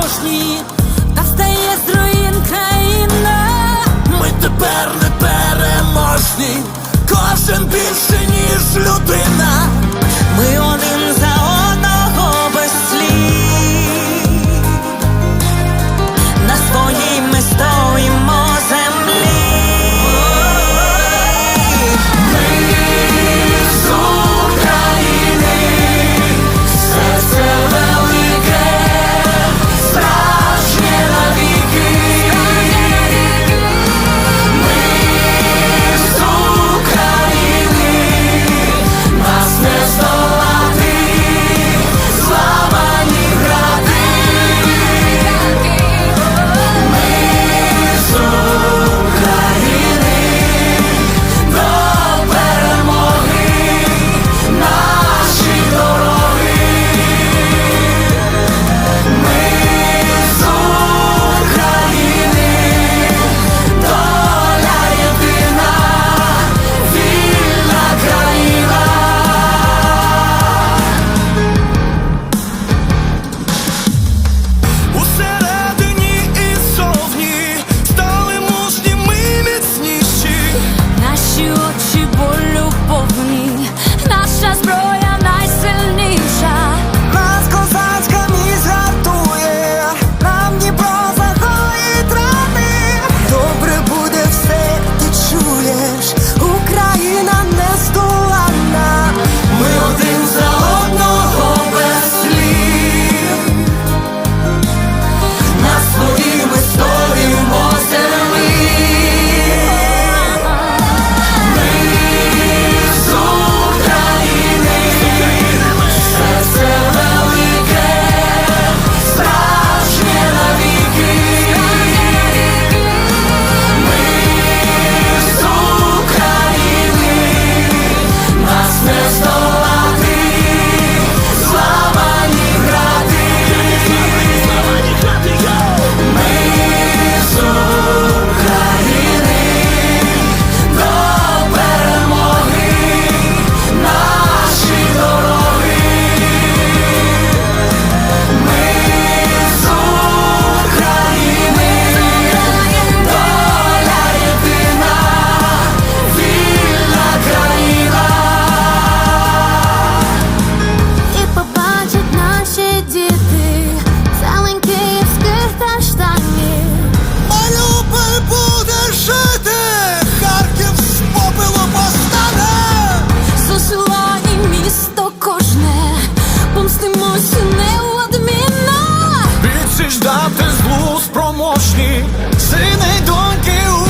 порожні, та встає з руїн країна. Ну, Ми тепер непереможні. кожен більше, ніж людина. злу спроможні, сини доньки у.